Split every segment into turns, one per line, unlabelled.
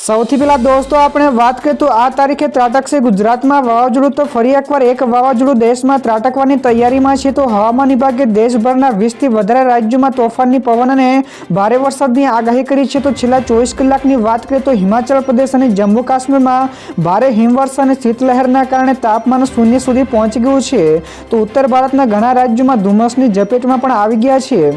સૌથી પહેલાં દોસ્તો, આપણે વાત કરીએ તો આ તારીખે ત્રાટકશે ગુજરાતમાં. વાવાઝોડું તો ફરી એકવાર એક વાવાઝોડું દેશમાં ત્રાટકવાની તૈયારીમાં છે. તો હવામાન વિભાગે દેશભરના વીસથી વધારે રાજ્યોમાં તોફાનની પવન અને ભારે વરસાદની આગાહી કરી છે. તો છેલ્લા ચોવીસ કલાકની વાત કરીએ તો હિમાચલ પ્રદેશ અને જમ્મુ કાશ્મીરમાં ભારે હિમવર્ષા અને શીતલહેરના કારણે તાપમાન શૂન્ય સુધી પહોંચી ગયું છે. તો ઉત્તર ભારતના ઘણા રાજ્યોમાં ધુમ્મસની ઝપેટમાં પણ આવી ગયા છે.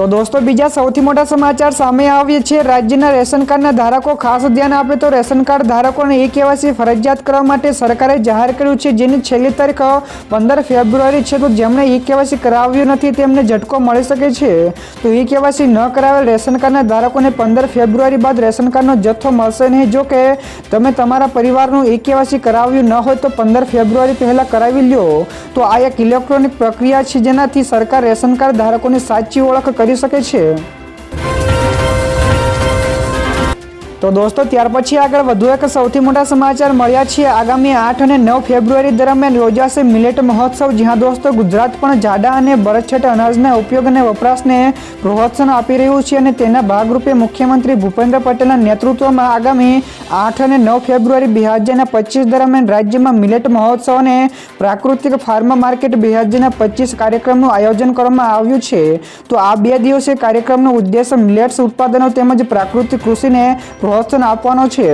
તો દોસ્તો, બીજા સૌથી મોટા સમાચાર સામે આવ્યા છે. રાજ્યના રેશન કાર્ડના ધારકો ખાસ ધ્યાન આપે તો રેશન કાર્ડ ધારકોને એ કેવાયસી ફરજિયાત કરવા માટે સરકારે જાહેર કર્યું છે. જેની છેલ્લી તારીખ પંદર ફેબ્રુઆરી છે, તો જેમણે ઈ કેવાયસી કરાવ્યું નથી, તેમને ઝટકો મળી શકે છે. તો ઈ કેવાયસી ન કરાવેલ રેશન કાર્ડના ધારકોને પંદર ફેબ્રુઆરી બાદ રેશન કાર્ડનો જથ્થો મળશે નહીં. જો કે, તમે તમારા પરિવારનું ઈ કેવાયસી કરાવ્યું ન હોય તો પંદર ફેબ્રુઆરી પહેલાં કરાવી લ્યો. તો આ એક ઇલેક્ટ્રોનિક પ્રક્રિયા છે, જેનાથી સરકાર રેશન કાર્ડ ધારકોની સાચી ઓળખ કરી શકે છે. તો દોસ્તો, ત્યાર પછી આગળ વધુ એક સૌથી મોટા સમાચાર મળ્યા છે. આગામી આઠ અને નવ ફેબ્રુઆરી દરમિયાન યોજાશે મિલેટ મહોત્સવ, જ્યાં દોસ્તો ગુજરાત પણ જાડા અને બરછટ અનાજના ઉપયોગ અને વપરાશને પ્રોત્સાહન આપી રહ્યું છે અને તેના ભાગરૂપે મુખ્યમંત્રી ભૂપેન્દ્ર પટેલના નેતૃત્વમાં આગામી આઠ અને નવ ફેબ્રુઆરી બે હજારના પચીસ દરમિયાન રાજ્યમાં મિલેટ મહોત્સવ અને પ્રાકૃતિક ફાર્મ માર્કેટ બે હજારના પચીસ કાર્યક્રમનું આયોજન કરવામાં આવ્યું છે. તો આ બે દિવસીય કાર્યક્રમનો ઉદ્દેશ મિલેટ્સ ઉત્પાદનો તેમજ પ્રાકૃતિક કૃષિને પ્રોત્સાહન આપવાનો છે.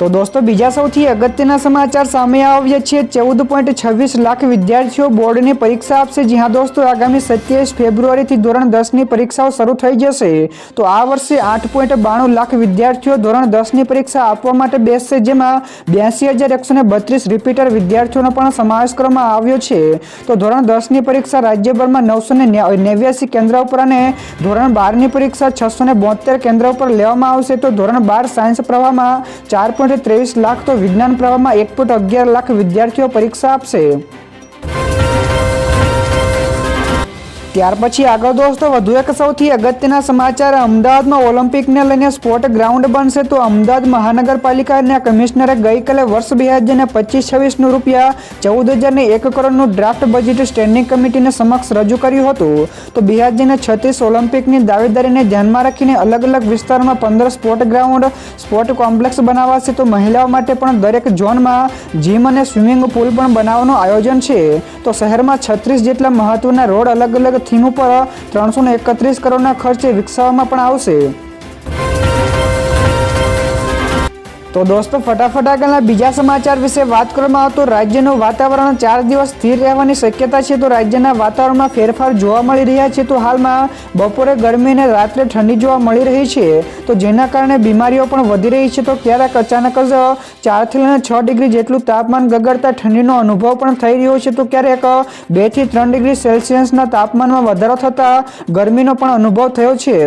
તો દોસ્તો, બીજા સૌથી અગત્યના સમાચાર સામે આવ્યા છે. ચૌદ પોઈન્ટ છવ્વીસ લાખ વિદ્યાર્થીઓ બોર્ડની પરીક્ષા આપશે. જ્યાં દોસ્તો, આગામી સત્યાવીસ ફેબ્રુઆરીથી ધોરણ દસની પરીક્ષાઓ શરૂ થઈ જશે. તો આ વર્ષે આઠ પોઈન્ટ બાણું લાખ વિદ્યાર્થીઓ ધોરણ દસની પરીક્ષા આપવા માટે બેસશે, જેમાં બ્યાસી હજાર એકસો બત્રીસ રિપીટર વિદ્યાર્થીઓનો પણ સમાવેશ કરવામાં આવ્યો છે. તો ધોરણ દસની પરીક્ષા રાજ્યભરમાં નવસો ને નેવ્યાસી કેન્દ્ર ઉપર અને ધોરણ બારની પરીક્ષા છસો ને બોતેર કેન્દ્ર ઉપર લેવામાં આવશે. તો ધોરણ બાર સાયન્સ પ્રવાહમાં ચાર પોઈન્ટ ત્રેવીસ લાખ તો વિજ્ઞાન પ્રવાહમાં એક પોઈન્ટ અગિયાર લાખ વિદ્યાર્થીઓ પરીક્ષા આપશે. ત્યાર પછી આગળ દોસ્તો, વધુ એક સૌથી અગત્યના સમાચાર. અમદાવાદમાં ઓલિમ્પિકને લઈને સ્પોર્ટ ગ્રાઉન્ડ બનશે તો અમદાવાદ મહાનગરપાલિકાના કમિશનરે ગઈકાલે વર્ષ બે હજારને પચીસ છવ્વીસનું રૂપિયા ચૌદ હજારને એક કરોડનું ડ્રાફ્ટ બજેટ સ્ટેન્ડિંગ કમિટીને સમક્ષ રજૂ કર્યું હતું. તો બે હજાર છત્રીસ ઓલિમ્પિકની દાવેદારીને ધ્યાનમાં રાખીને અલગ અલગ વિસ્તારમાં પંદર સ્પોર્ટ ગ્રાઉન્ડ, સ્પોર્ટ કોમ્પ્લેક્સ બનાવાશે. તો મહિલાઓ માટે પણ દરેક ઝોનમાં જીમ અને સ્વિમિંગ પુલ પણ બનાવવાનું આયોજન છે. તો શહેરમાં છત્રીસ જેટલા મહત્વના રોડ અલગ અલગ થીમ ઉપર ત્રણસો એકત્રીસ કરોડના ખર્ચે વિકસાવવામાં પણ આવશે. તો દોસ્તો, ફટાફટ આગળના બીજા સમાચાર વિશે વાત કરવામાં આવે રાજ્યનું વાતાવરણ ચાર દિવસ સ્થિર રહેવાની શક્યતા છે. તો રાજ્યના વાતાવરણમાં ફેરફાર જોવા મળી રહ્યા છે. તો હાલમાં બપોરે ગરમી અને રાત્રે ઠંડી જોવા મળી રહી છે. તો જેના કારણે બીમારીઓ પણ વધી રહી છે. તો ક્યારેક અચાનક જ ચારથી લઈને છ ડિગ્રી જેટલું તાપમાન ગગડતા ઠંડીનો અનુભવ પણ થઈ રહ્યો છે. તો ક્યારેક બેથી ત્રણ ડિગ્રી સેલ્સિયસના તાપમાનમાં વધારો થતાં ગરમીનો પણ અનુભવ થયો છે.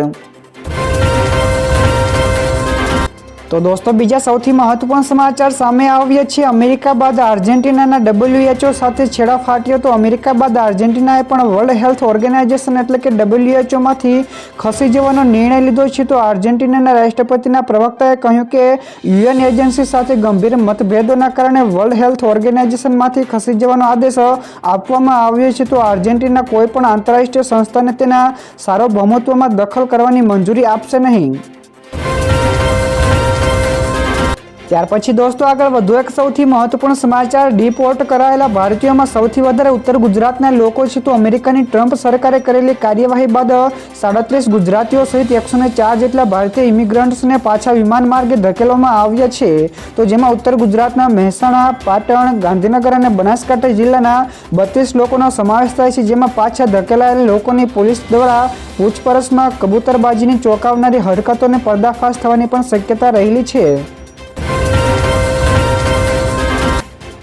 તો દોસ્તો, બીજા સૌથી મહત્વપૂર્ણ સમાચાર સામે આવ્યા છે. અમેરિકા બાદ આર્જેન્ટિનાના ડબલ્યુએચઓ સાથે છેડા ફાટ્યો તો અમેરિકા બાદ આર્જેન્ટિનાએ પણ વર્લ્ડ હેલ્થ ઓર્ગેનાઇઝેશન એટલે કે ડબલ્યુએચઓમાંથી ખસી જવાનો નિર્ણય લીધો છે. તો આર્જેન્ટિનાના રાષ્ટ્રપતિના પ્રવક્તાએ કહ્યું કે યુએન એજન્સી સાથે ગંભીર મતભેદોના કારણે વર્લ્ડ હેલ્થ ઓર્ગેનાઇઝેશનમાંથી ખસી જવાનો આદેશ આપવામાં આવ્યો છે. તો આર્જેન્ટિના કોઈ પણ આંતરરાષ્ટ્રીય સંસ્થાને તેના સાર્વભૌમત્વમાં દખલ કરવાની મંજૂરી આપશે નહીં. ત્યાર પછી દોસ્તો આગળ વધુ એક સૌથી મહત્વપૂર્ણ સમાચાર ડિપોર્ટ કરાયેલા ભારતીયોમાં સૌથી વધારે ઉત્તર ગુજરાતના લોકો છે તો અમેરિકાની ટ્રમ્પ સરકારે કરેલી કાર્યવાહી બાદ સાડત્રીસ ગુજરાતીઓ સહિત એકસો ચાર જેટલા ભારતીય ઇમિગ્રન્ટ્સને પાછા વિમાન માર્ગે ધકેલવામાં આવ્યા છે. તો જેમાં ઉત્તર ગુજરાતના મહેસાણા, પાટણ, ગાંધીનગર અને બનાસકાંઠા જિલ્લાના બત્રીસ લોકોનો સમાવેશ થાય છે, જેમાં પાછા ધકેલાયેલા લોકોની પોલીસ દ્વારા પૂછપરછમાં કબૂતરબાજીની ચોંકાવનારી હરકતોને પર્દાફાશ થવાની પણ શક્યતા રહેલી છે.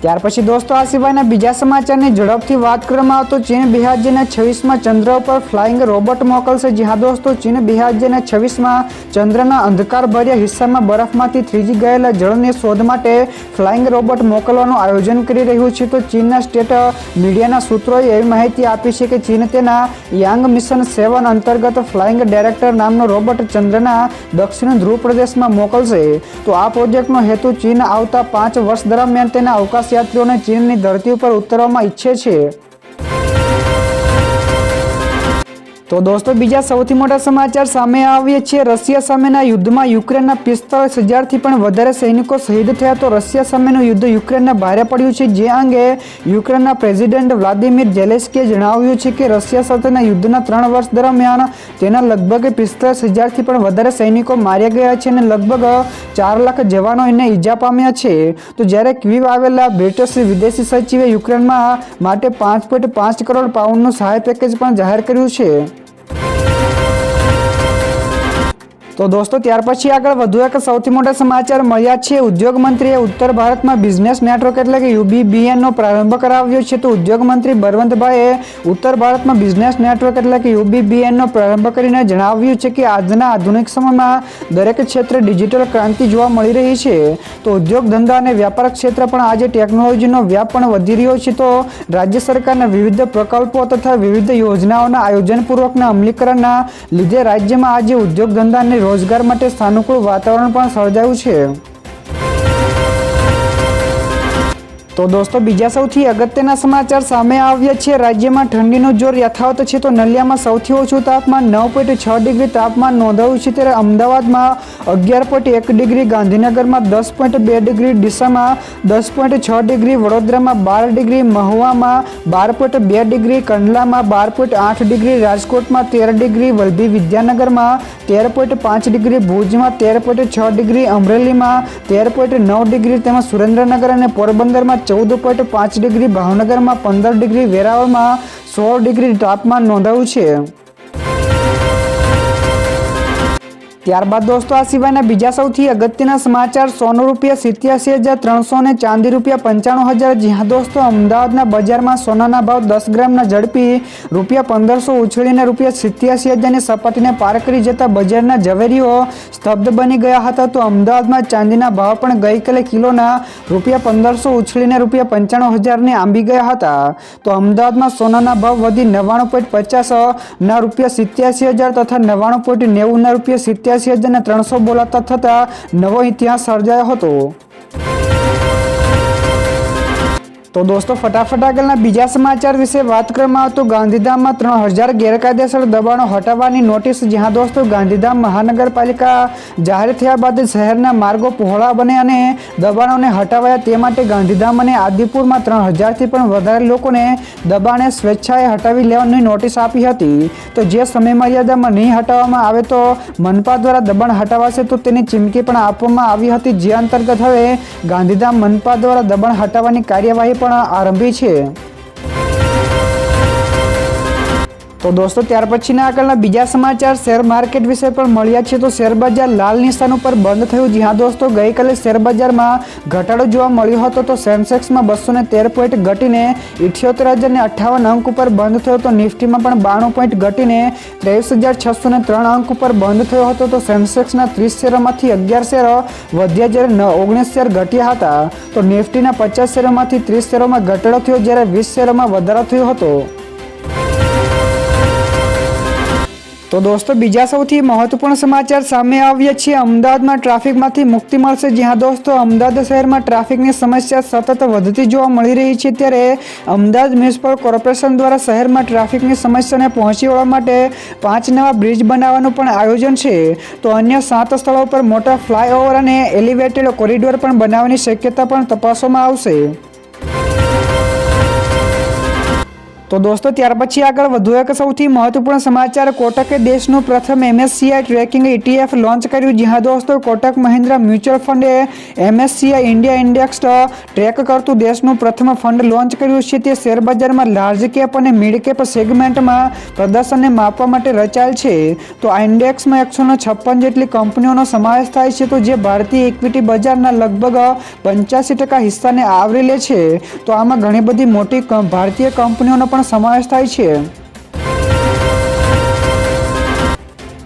ત્યાર પછી દોસ્તો, આ સિવાયના બીજા સમાચારની ઝડપથી વાત કરવામાં આવે તો ચીન બિહારજીને છવ્વીસમાં ચંદ્ર ઉપર ફ્લાઇંગ રોબોટ મોકલશે. જ્યાં દોસ્તો, ચીન બિહારજીને છવ્વીસમાં ચંદ્રના અંધકારભર્યા હિસ્સામાં બરફમાંથી થ્રીજી ગયેલા જળની શોધ માટે ફ્લાઇંગ રોબોટ મોકલવાનું આયોજન કરી રહ્યું છે. તો ચીનના સ્ટેટ મીડિયાના સૂત્રોએ એવી માહિતી આપી છે કે ચીન તેના યાંગ મિશન સેવન અંતર્ગત ફ્લાઇંગ ડાયરેક્ટર નામનો રોબોટ ચંદ્રના દક્ષિણ ધ્રુવ પ્રદેશમાં મોકલશે. તો આ પ્રોજેક્ટનો હેતુ ચીન આવતા પાંચ વર્ષ દરમિયાન તેના અવકાશ યાત્રીઓને ચીનની ધરતી ઉપર ઉતરવામાં ઈચ્છે છે. તો દોસ્તો, બીજા સૌથી મોટા સમાચાર સામે આવીએ છીએ. રશિયા સામેના યુદ્ધમાં યુક્રેનના પિસ્તાળીસ હજારથી પણ વધારે સૈનિકો શહીદ થયા. તો રશિયા સામેનું યુદ્ધ યુક્રેનને ભારે પડ્યું છે. જે અંગે યુક્રેનના પ્રેસિડેન્ટ વ્લાદિમીર જેલેસ્કીએ જણાવ્યું છે કે રશિયા સાથેના યુદ્ધના ત્રણ વર્ષ દરમિયાન તેના લગભગ પિસ્તાળીસ હજારથી પણ વધારે સૈનિકો માર્યા ગયા છે અને લગભગ ચાર લાખ જવાનો એને ઈજા પામ્યા છે. તો જ્યારે ક્વીવ આવેલા બ્રિટિશ વિદેશી સચિવે યુક્રેનમાં માટે પાંચ પોઈન્ટ પાંચ કરોડ પાઉન્ડનું સહાય પેકેજ પણ જાહેર કર્યું છે. Bye. તો દોસ્તો, ત્યાર પછી આગળ વધુ એક સૌથી મોટા સમાચાર મળ્યા છે. ઉદ્યોગ મંત્રીએ ઉત્તર ભારતમાં બિઝનેસ નેટવર્ક એટલે કે યુબીબીએન નો પ્રારંભ કરાવ્યો છે. તો ઉદ્યોગ મંત્રી બળવંતભાઈએ ઉત્તર ભારતમાં બિઝનેસ નેટવર્ક એટલે કે યુબીબીએન નો પ્રારંભ કરીને જણાવ્યું છે કે આજના આધુનિક સમયમાં દરેક ક્ષેત્રે ડિજિટલ ક્રાંતિ જોવા મળી રહી છે. તો ઉદ્યોગ ધંધા અને વ્યાપાર ક્ષેત્ર પણ આજે ટેકનોલોજીનો વ્યાપ પણ વધી રહ્યો છે. તો રાજ્ય સરકારના વિવિધ પ્રકલ્પો તથા વિવિધ યોજનાઓના આયોજનપૂર્વકના અમલીકરણના લીધે રાજ્યમાં આજે ઉદ્યોગ ધંધા અને રોજગાર માટે સાનુકૂળ વાતાવરણ પણ સર્જાયું છે. તો દોસ્તો, બીજા સૌથી અગત્યના સમાચાર સામે આવ્યા છે. રાજ્યમાં ઠંડીનું જોર યથાવત છે તો નલિયામાં સૌથી ઓછું તાપમાન નવ પોઈન્ટ છ ડિગ્રી તાપમાન નોંધાયું છે. ત્યારે અમદાવાદમાં અગિયાર પોઈન્ટ એક ડિગ્રી, ગાંધીનગરમાં દસ પોઈન્ટ બે ડિગ્રી, ડીસામાં દસ પોઈન્ટ છ ડિગ્રી, વડોદરામાં બાર ડિગ્રી, મહુવામાં બાર પોઈન્ટ બે ડિગ્રી, કંડલામાં બાર પોઈન્ટ આઠ ડિગ્રી, રાજકોટમાં તેર ડિગ્રી, વલભી વિદ્યાનગરમાં તેર પોઈન્ટ પાંચ ડિગ્રી, ભુજમાં તેર પોઈન્ટ છ ડિગ્રી, અમરેલીમાં તેર પોઈન્ટ નવ ડિગ્રી તેમજ સુરેન્દ્રનગર અને પોરબંદરમાં ચૌદ પોઈન્ટ પાંચ ડિગ્રી ભાવનગરમાં પંદર ડિગ્રી વેરાવળમાં સોળ ડિગ્રી તાપમાન નોંધાયું છે. ત્યારબાદ દોસ્તો, આ સિવાયના બીજા સૌથી અગત્યના સમાચાર સોનું રૂપિયા સિત્યાસી હજાર ત્રણસો ને ચાંદી રૂપિયા પંચાણું હજાર. જ્યાં દોસ્તો, અમદાવાદના બજારમાં સોનાના ભાવ દસ ગ્રામના ઝડપી રૂપિયા પંદરસો ઉછળીને રૂપિયા સિત્યાસી હજારની સપાટીને પાર કરી જતા બજારના ઝવેરીઓ સ્તબ્ધ બની ગયા હતા. તો અમદાવાદમાં ચાંદીના ભાવ પણ ગઈકાલે કિલોના રૂપિયા પંદરસો ઉછળીને રૂપિયા પંચાણું હજારને આંબી ગયા હતા. તો અમદાવાદમાં સોનાના ભાવ વધી નવ્વાણું પોઈન્ટ પચાસ ના રૂપિયા સિત્યાસી હજાર તથા નવ્વાણું પોઈન્ટ નેવુંના રૂપિયા સિત્યાસી હજાર ત્રણસો બોલાતા થતા નવો ઇતિહાસ સર્જાયો હતો. તો દોસ્તો, ફટાફટ આગળના બીજા સમાચાર વિશે વાત કરવામાં આવતું ગાંધીધામમાં ત્રણ હજાર ગેરકાયદેસર દબાણો હટાવવાની નોટિસ, જ્યાં દોસ્તો ગાંધીધામ મહાનગરપાલિકા જાહેર થયા બાદ શહેરના માર્ગો પહોળા બને અને દબાણોને હટાવાયા તે માટે ગાંધીધામ અને આદિપુરમાં ત્રણ હજારથી પણ વધારે લોકોને દબાણે સ્વેચ્છાએ હટાવી લેવાની નોટિસ આપી હતી. તો જે સમય મર્યાદામાં નહીં હટાવવામાં આવે તો મનપા દ્વારા દબાણ હટાવાશે તો તેની ચીમકી પણ આપવામાં આવી હતી. જે અંતર્ગત હવે ગાંધીધામ મનપા દ્વારા દબાણ હટાવવાની કાર્યવાહી પણ આરંભી છે. તો દોસ્તો, ત્યાર પછીના આગળના બીજા સમાચાર શેર માર્કેટ વિશે પણ મળ્યા છે. તો શેર બજાર લાલ નિશાન ઉપર બંધ થયું. જ્યાં દોસ્તો, ગઈકાલે શેર બજારમાં ઘટાડો જોવા મળ્યો હતો. તો સેન્સેક્સમાં બસો તેર પોઈન્ટ ઘટીને ઇઠ્યોતેર હજાર ને અઠ્ઠાવન અંક ઉપર બંધ થયો તો નિફ્ટીમાં પણ બાણું પોઈન્ટ ઘટીને ત્રેવીસ હજાર છસો ત્રણ અંક ઉપર બંધ થયો હતો. તો સેન્સેક્સના ત્રીસ શેરોમાંથી અગિયાર શેરો વધ્યા જ્યારે ઓગણીસ શેર ઘટ્યા હતા. તો નિફ્ટીના પચાસ શેરોમાંથી ત્રીસ શેરોમાં ઘટાડો થયો. જ્યારે વીસ શેરોમાં વધારો થયો હતો. તો દોસ્તો, બીજા સૌથી મહત્વપૂર્ણ સમાચાર સામે આવ્યા છે. અમદાવાદમાં ટ્રાફિકમાંથી મુક્તિ મળશે. જ્યાં દોસ્તો, અમદાવાદ શહેરમાં ટ્રાફિકની સમસ્યા સતત વધતી જોવા મળી રહી છે. ત્યારે અમદાવાદ મ્યુનિસિપલ કોર્પોરેશન દ્વારા શહેરમાં ટ્રાફિકની સમસ્યાને પહોંચી વળવા માટે પાંચ નવા બ્રિજ બનાવવાનું પણ આયોજન છે. તો અન્ય સાત સ્થળો પર મોટા ફ્લાયઓવર અને એલિવેટેડ કોરિડોર પણ બનાવવાની શક્યતા પણ તપાસવામાં આવશે. તો દોસ્તો, ત્યાર પછી આગળ વધુ એક સૌથી મહત્વપૂર્ણ સમાચાર. કોટકે દેશનું પ્રથમ એમએસસીઆઈ ટ્રેકિંગ ઇટીએફ લોન્ચ કર્યું, જ્યાં દોસ્તો કોટક મહિન્દ્રા મ્યુચ્યુઅલ ફંડે એમએસસીઆઈ ઇન્ડિયા ઇન્ડેક્સ ટ્રેક કરતું દેશનું પ્રથમ ફંડ લોન્ચ કર્યું છે. તે શેર બજારમાં લાર્જ કેપ અને મિડ કેપ સેગમેન્ટમાં પ્રદર્શનને માપવા માટે રચાયેલ છે. તો આ ઇન્ડેક્સમાં એકસો છપ્પન જેટલી કંપનીઓનો સમાવેશ થાય છે. તો જે ભારતીય ઇક્વિટી બજારના લગભગ પંચ્યાસી ટકા હિસ્સાને આવરી લે છે. તો આમાં ઘણી બધી મોટી ભારતીય કંપનીઓનો પણ સમાવેશ થાય છે.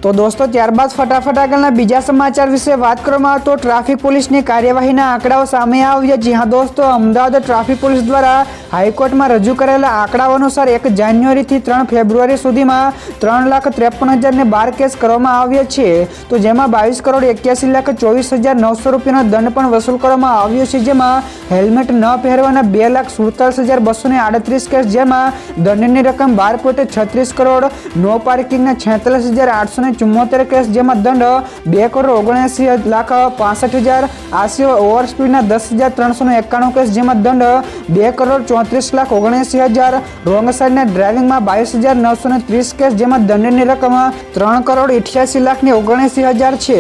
તો દોસ્તો, ત્યારબાદ ફટાફટ આગળના બીજા સમાચાર વિશે વાત કરવામાં તો ટ્રાફિક પોલીસની કાર્યવાહીના આંકડાઓ સામે આવ્યા જ્યાં દોસ્તો, અમદાવાદ ટ્રાફિક પોલીસ દ્વારા હાઈકોર્ટમાં રજૂ કરેલા આંકડાઓ અનુસાર એક જાન્યુઆરીથી ત્રણ ફેબ્રુઆરી સુધીમાં ત્રણ લાખ ત્રેપન હજારને બાર કેસ કરવામાં આવ્યા છે. તો જેમાં બાવીસ કરોડ એક્યાસી લાખ ચોવીસ હજાર નવસો રૂપિયાનો દંડ પણ વસૂલ કરવામાં આવ્યો છે. જેમાં હેલ્મેટ ન પહેરવાના બે લાખ સુડતાલીસ હજાર બસો આડત્રીસ કેસ, જેમાં દંડની રકમ બાર પોઈન્ટ છત્રીસ કરોડ, નો પાર્કિંગના છેતાલીસ હજાર આઠસો ચુમ્મોતેર કેસ, જેમાં દંડ બે કરોડ ઓગણએંસી લાખ પાસઠ હજાર આ સિવાય ઓવર સ્પીડના દસ હજાર ત્રણસો એકાણું કેસ, જેમાં દંડ બે કરોડ ચોત્રીસ લાખ ઓગણએંસી હજાર રોંગ સાઈડના ડ્રાઇવિંગમાં બાવીસ હજાર નવસો ને ત્રીસ કેસ, જેમાં દંડની રકમ ત્રણ કરોડ અઠ્યાસી લાખ ને ઓગણએંસી હજાર છે.